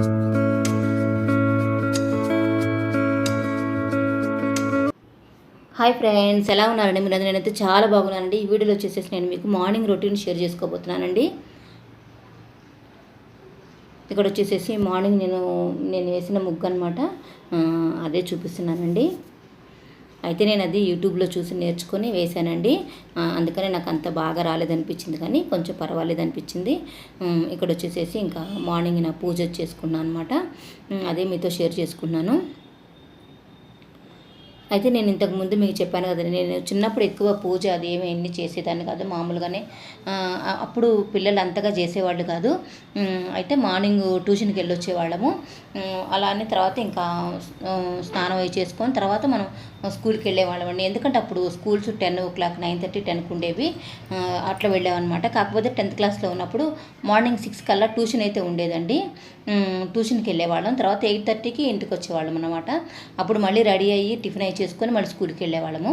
Hi friends ఎలా ఉన్నారండి? మీరు నేనైతే చాలా బాగున్నానండి. ఈ వీడియోలో వచ్చేసేసి నేను మీకు మార్నింగ్ రొటీన్ షేర్ చేసుకోబోతున్నానండి. ఇక్కడ వచ్చేసేసి మార్నింగ్ నేను నేను వేసిన ముగ్గు అనమాట అదే చూపిస్తున్నానండి. అయితే నేను అది యూట్యూబ్లో చూసి నేర్చుకొని వేశానండి అందుకనే నాకు అంత బాగా రాలేదనిపించింది కానీ కొంచెం పర్వాలేదు అనిపించింది ఇక్కడ వచ్చేసేసి ఇంకా మార్నింగ్ నా పూజ చేసుకున్నాను అనమాట అదే మీతో షేర్ చేసుకున్నాను. అయితే నేను ఇంతకు ముందు మీకు చెప్పాను కదా నేను చిన్నప్పుడు ఎక్కువ పూజ అది ఏమి ఎన్ని చేసేదాన్ని కాదు మామూలుగానే అప్పుడు పిల్లలు అంతగా చేసేవాళ్ళు కాదు. అయితే మార్నింగ్ ట్యూషన్కి వెళ్ళి అలానే తర్వాత ఇంకా స్నానం అవి చేసుకొని తర్వాత మనం స్కూల్కి వెళ్ళేవాళ్ళం అండి ఎందుకంటే అప్పుడు schools ten o'clock nine thirty టెన్కి ఉండేవి. అట్లా వెళ్ళామన్నమాట కాకపోతే టెన్త్ క్లాస్లో ఉన్నప్పుడు మార్నింగ్ సిక్స్ కల్లా ట్యూషన్ అయితే ఉండేదండి. ట్యూషన్కి వెళ్ళేవాళ్ళం. తర్వాత ఎయిట్ థర్టీకి ఇంటికి వచ్చేవాళ్ళం అనమాట అప్పుడు మళ్ళీ రెడీ అయ్యి టిఫిన్ అయి చేసుకొని మళ్ళీ స్కూల్కి వెళ్ళేవాళ్ళము.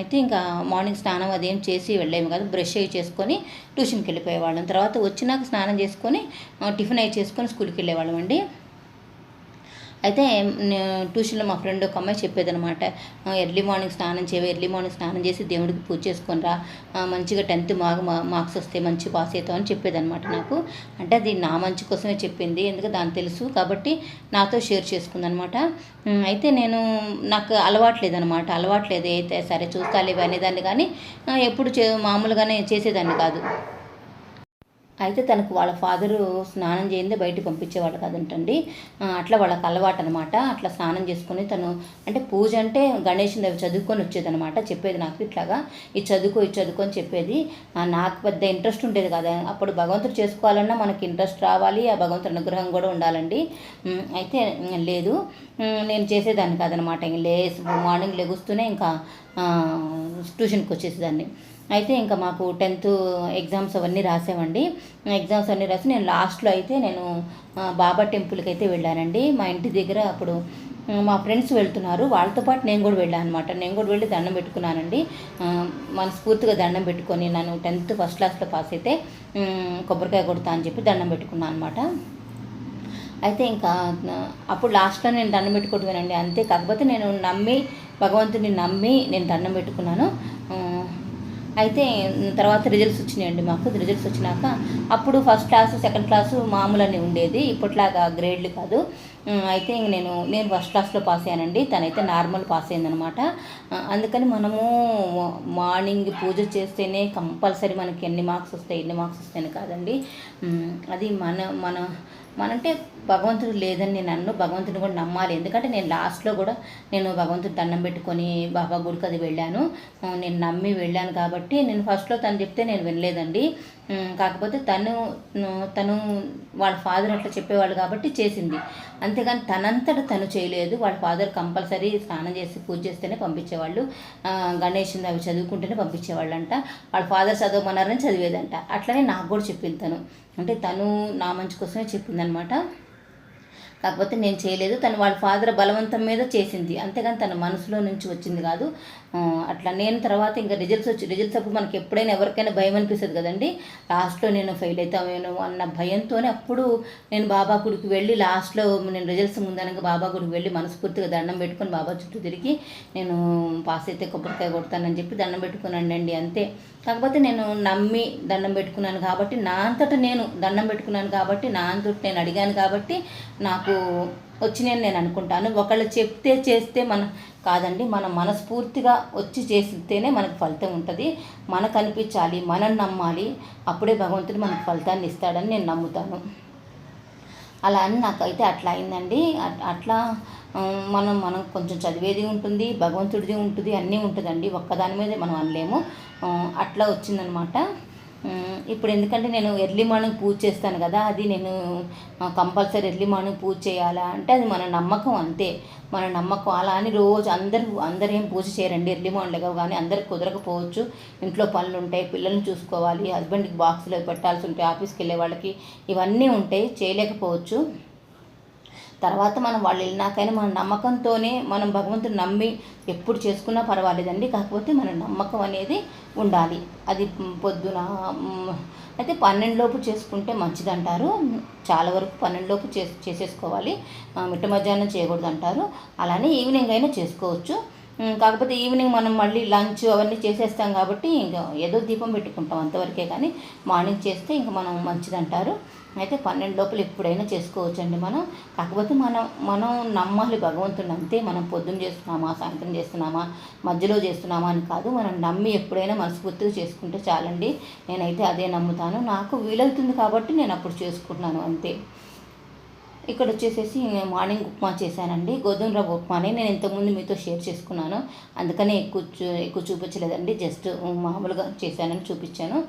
అయితే ఇంకా మార్నింగ్ స్నానం అదేం చేసి వెళ్ళేము కాదు బ్రష్ అయ్యి చేసుకొని ట్యూషన్కి వెళ్ళిపోయేవాళ్ళం. తర్వాత వచ్చినాక స్నానం చేసుకొని టిఫిన్ అవి చేసుకొని స్కూల్కి వెళ్ళేవాళ్ళం అండి అయితే ట్యూషన్లో మా ఫ్రెండ్ ఒక అమ్మాయి చెప్పేదనమాట ఎర్లీ మార్నింగ్ స్నానం చేయవు ఎర్లీ మార్నింగ్ స్నానం చేసి దేవుడికి పూజ చేసుకొని రా. మంచిగా టెన్త్ మా మార్క్స్ వస్తే మంచి పాస్ అవుతావు అని చెప్పేదనమాట నాకు. అంటే అది నా మంచి కోసమే చెప్పింది. ఎందుకంటే దాని తెలుసు కాబట్టి నాతో షేర్ చేసుకుందనమాట అయితే నేను నాకు అలవాట్లేదనమాట అలవాట్లేదు అయితే సరే చూస్తాలే ఇవి అనేదాన్ని కానీ ఎప్పుడు చే మామూలుగానే చేసేదాన్ని కాదు. అయితే తనకు వాళ్ళ ఫాదరు స్నానం చేయిందే బయటకు పంపించేవాళ్ళు కాదంటండి. అట్లా వాళ్ళకి అలవాటు అనమాట అట్లా స్నానం చేసుకుని తను అంటే పూజ అంటే గణేష్ అవి చదువుకొని వచ్చేదనమాట. చెప్పేది నాకు ఇట్లాగా. ఇది చదువుకో ఇది చదువుకో అని చెప్పేది. నాకు పెద్ద ఇంట్రెస్ట్ ఉండేది కదా. అప్పుడు భగవంతుడు చేసుకోవాలన్నా మనకి ఇంట్రెస్ట్ రావాలి. ఆ భగవంతుడి అనుగ్రహం కూడా ఉండాలండి. అయితే లేదు. నేను చేసేదాన్ని కాదనమాట. ఇంక లే మార్నింగ్ లెగుస్తూనే ఇంకా ట్యూషన్కి వచ్చేసేదాన్ని. అయితే ఇంకా మాకు టెన్త్ ఎగ్జామ్స్ అవన్నీ రాసామండి ఎగ్జామ్స్ అన్నీ రాసి నేను లాస్ట్లో అయితే నేను బాబా టెంపుల్కి అయితే వెళ్ళానండి. మా ఇంటి దగ్గర అప్పుడు మా ఫ్రెండ్స్ వెళ్తున్నారు. వాళ్ళతో పాటు నేను కూడా వెళ్ళాను అనమాట నేను కూడా వెళ్ళి దండం పెట్టుకున్నానండి. మనస్ఫూర్తిగా దండం పెట్టుకొని నన్ను టెన్త్ ఫస్ట్ క్లాస్లో పాస్ అయితే కొబ్బరికాయ కొడతా అని చెప్పి దండం పెట్టుకున్నాను అనమాట అయితే ఇంకా అప్పుడు లాస్ట్లో నేను దండం పెట్టుకోవడమేనండి అంతే కాకపోతే నేను నమ్మి భగవంతుని నమ్మి నేను దండం పెట్టుకున్నాను. అయితే తర్వాత రిజల్ట్స్ వచ్చినాయండి మాకు. రిజల్ట్స్ వచ్చినాక అప్పుడు ఫస్ట్ క్లాసు సెకండ్ క్లాసు మామూలు అని ఉండేది. ఇప్పట్లాగా గ్రేడ్లు కాదు. అయితే ఇంక నేను నేను ఫస్ట్ క్లాస్లో పాస్ అయ్యానండి. తనైతే నార్మల్ పాస్ అయిందనమాట. అందుకని మనము మార్నింగ్ పూజ చేస్తేనే కంపల్సరీ మనకి ఎన్ని మార్క్స్ వస్తాయి ఎన్ని మార్క్స్ వస్తాయని కాదండి. అది మన మన మనంటే భగవంతుడు లేదని నేను అన్ను భగవంతుని కూడా నమ్మాలి. ఎందుకంటే నేను లాస్ట్లో కూడా నేను భగవంతుడు దండం పెట్టుకొని బాబా గుడికి అది వెళ్ళాను. నేను నమ్మి వెళ్ళాను కాబట్టి నేను ఫస్ట్లో తను చెప్తే నేను వినలేదండి. కాకపోతే తను తను వాళ్ళ ఫాదర్ అట్లా చెప్పేవాళ్ళు కాబట్టి చేసింది. అంతేగాని తనంతట తను చేయలేదు. వాళ్ళ ఫాదర్ కంపల్సరీ స్నానం చేసి పూజ చేస్తేనే పంపించేవాళ్ళు. ఆ, గణేష్ అవి చదువుకుంటేనే పంపించేవాళ్ళు అంట వాళ్ళ ఫాదర్ చదవమన్నారని చదివేదంట. అట్లనే నాకు కూడా చెప్పింది తను. అంటే తను నా మంచి కోసమే చెప్పిందనమాట కాకపోతే నేను చేయలేదు. తను వాళ్ళ ఫాదర్ బలవంతం మీద చేసింది. అంతేగాని తన మనసులో నుంచి వచ్చింది కాదు. అట్లా నేను తర్వాత ఇంకా రిజల్ట్స్ వచ్చి రిజల్ట్స్ అప్పుడు మనకి ఎప్పుడైనా ఎవరికైనా భయం అనిపిస్తుంది కదండి. లాస్ట్లో నేను ఫెయిల్ అవుతామేమో అన్న భయంతోనే అప్పుడు నేను బాబా గుడికి వెళ్ళి లాస్ట్లో నేను రిజల్ట్స్ ముందనగా బాబా గుడికి వెళ్ళి మనస్ఫూర్తిగా దండం పెట్టుకొని బాబా చుట్టూ తిరిగి నేను పాస్ అయితే కొబ్బరికాయ కొడతానని చెప్పి దండం పెట్టుకున్నాను అండి అంతే. కాకపోతే నేను నమ్మి దండం పెట్టుకున్నాను కాబట్టి నా అంతటా నేను దండం పెట్టుకున్నాను కాబట్టి నా అంతట నేను అడిగాను కాబట్టి నాకు వచ్చినాయని నేను అనుకుంటాను. ఒకళ్ళు చెప్తే చేస్తే మన కాదండి మనం మనస్ఫూర్తిగా వచ్చి చేస్తేనే మనకు ఫలితం ఉంటుంది. మనకు అనిపించాలి మనం నమ్మాలి అప్పుడే భగవంతుడు మనకు ఫలితాన్ని ఇస్తాడని నేను నమ్ముతాను. అలా అని నాకైతే అట్లా అయిందండి. అట్- అట్లా మనం మనం కొంచెం చదివేది ఉంటుంది భగవంతుడిది ఉంటుంది అన్నీ ఉంటుందండి. ఒక్కదాని మీద మనం అనలేము. అట్లా వచ్చిందనమాట. ఇప్పుడు ఎందుకంటే నేను ఎర్లీ మార్నింగ్ పూజ చేస్తాను కదా అది నేను కంపల్సరీ ఎర్లీ మార్నింగ్ పూజ చేయాలా అంటే అది మన నమ్మకం అంతే. మన నమ్మకం అలా అని రోజు అందరూ అందరూ ఏం పూజ చేయరండి. ఎర్లీ మార్నింగ్ కానీ అందరికి కుదరకపోవచ్చు. ఇంట్లో పనులు ఉంటాయి పిల్లల్ని చూసుకోవాలి హస్బెండ్కి బాక్స్లో పెట్టాల్సి ఉంటాయి ఆఫీస్కి వెళ్ళే వాళ్ళకి ఇవన్నీ ఉంటాయి చేయలేకపోవచ్చు. తర్వాత మనం వాళ్ళు వెళ్ళినాకైనా మన నమ్మకంతోనే మనం భగవంతుని నమ్మి ఎప్పుడు చేసుకున్నా పర్వాలేదండి. కాకపోతే మన నమ్మకం అనేది ఉండాలి. అది పొద్దున అయితే పన్నెండులోపు చేసుకుంటే మంచిది అంటారు చాలా వరకు పన్నెండులోపు చే చేసేసుకోవాలి. మిట్ట మధ్యాహ్నం చేయకూడదు అంటారు అలానే ఈవినింగ్ అయినా చేసుకోవచ్చు. కాకపోతే ఈవినింగ్ మనం మళ్ళీ లంచ్ అవన్నీ చేసేస్తాం కాబట్టి ఇంకా ఏదో దీపం పెట్టుకుంటాం అంతవరకే కానీ మార్నింగ్ చేస్తే ఇంకా మనం మంచిదంటారు. అయితే పన్నెండు లోపల ఎప్పుడైనా చేసుకోవచ్చండి మనం. కాకపోతే మనం మనం నమ్మాలి భగవంతుని అంతే. మనం పొద్దున్న చేస్తున్నామా సాయంత్రం చేస్తున్నామా మధ్యలో చేస్తున్నామా అని కాదు. మనం నమ్మి ఎప్పుడైనా మనస్ఫూర్తిగా చేసుకుంటే చాలండి. నేనైతే అదే నమ్ముతాను. నాకు వీలవుతుంది కాబట్టి నేను అప్పుడు చేసుకుంటున్నాను అంతే. ఇక్కడ వచ్చేసేసి నేను మార్నింగ్ ఉప్మా చేశానండి. గోధుమ రవ్వ ఉప్మాని నేను ఇంతకుముందు మీతో షేర్ చేసుకున్నాను. అందుకనే ఎక్కువ చూ- ఎక్కువ చూపించలేదండి. జస్ట్ మామూలుగా చేశానని చూపించాను.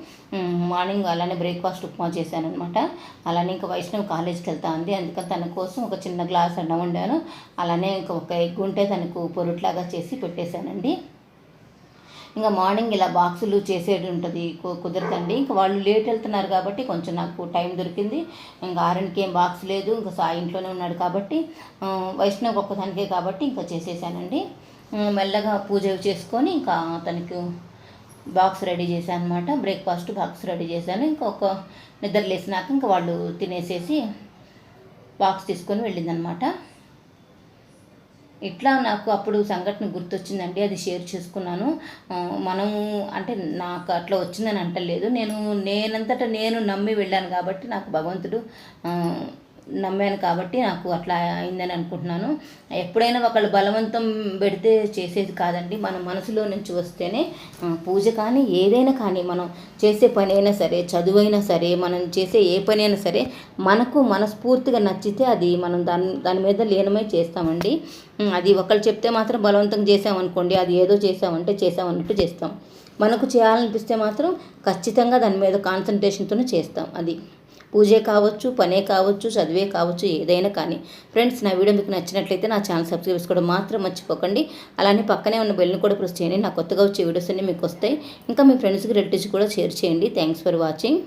మార్నింగ్ అలానే బ్రేక్ఫాస్ట్ ఉప్మా చేశాను అనమాట అలానే ఇంకా వైష్ణవ్ కాలేజ్కి వెళ్తా ఉంది. అందుకని తన కోసం ఒక చిన్న గ్లాస్ అన్నం వండాను. అలానే ఇంకా ఒక ఎగ్ ఉంటే తనకు పొరుట్లాగా చేసి పెట్టేశానండి. ఇంకా మార్నింగ్ ఇలా బాక్సులు చేసేది ఉంటుంది కు- కుదరదండి. ఇంకా వాళ్ళు లేట్ వెళ్తున్నారు కాబట్టి కొంచెం నాకు టైం దొరికింది. ఇంకా ఆరునికి ఏం బాక్స్ లేదు ఇంకా సాయి ఇంట్లోనే ఉన్నాడు కాబట్టి వైష్ణవ్ ఒక్కదానికే కాబట్టి ఇంకా చేసేసానండి. మెల్లగా పూజ చేసుకొని ఇంకా తనకు బాక్స్ రెడీ చేశాను అనమాట బ్రేక్ఫాస్ట్ బాక్స్ రెడీ చేశాను. ఇంకా ఒక నిద్ర లేసినాక ఇంకా వాళ్ళు తినేసేసి బాక్స్ తీసుకొని వెళ్ళిందనమాట ఇట్లా నాకు అప్పుడు సంఘటన గుర్తొచ్చిందండి అది షేర్ చేసుకున్నాను. మనము అంటే నాకు అట్లా వచ్చిందని అంటలేదు. నేను నేనంతటా నేను నమ్మి వెళ్ళాను కాబట్టి నాకు భగవంతుడు నమ్మాను కాబట్టి నాకు అట్లా అయిందని అనుకుంటున్నాను. ఎప్పుడైనా ఒకళ్ళు బలవంతం పెడితే చేసేది కాదండి. మన మనసులో నుంచి వస్తేనే పూజ కానీ ఏదైనా కానీ మనం చేసే పని అయినా సరే చదువైనా సరే మనం చేసే ఏ పని అయినా సరే మనకు మనస్ఫూర్తిగా నచ్చితే అది మనం దాని దాని మీద లీనమై చేస్తామండి. అది ఒకళ్ళు చెప్తే మాత్రం బలవంతం చేసామనుకోండి అది ఏదో చేసామంటే చేసామన్నట్టు చేస్తాం. మనకు చేయాలనిపిస్తే మాత్రం ఖచ్చితంగా దాని మీద కాన్సన్ట్రేషన్తోనే చేస్తాం. అది పూజే కావచ్చు పనే కావచ్చు చదివే కావచ్చు ఏదైనా కానీ. ఫ్రెండ్స్ నా వీడియో మీకు నచ్చినట్లయితే నా ఛానల్ సబ్స్క్రైబ్ చేసుకోవడం మాత్రం మర్చిపోకండి. అలానే పక్కనే ఉన్న బెల్ని కూడా ప్రెస్ చేయండి. నా కొత్తగా వచ్చే వీడియోస్ అన్నీ మీకు వస్తాయి. ఇంకా మీ ఫ్రెండ్స్కి రిలేటివ్స్ కూడా షేర్ చేయండి. Thanks for watching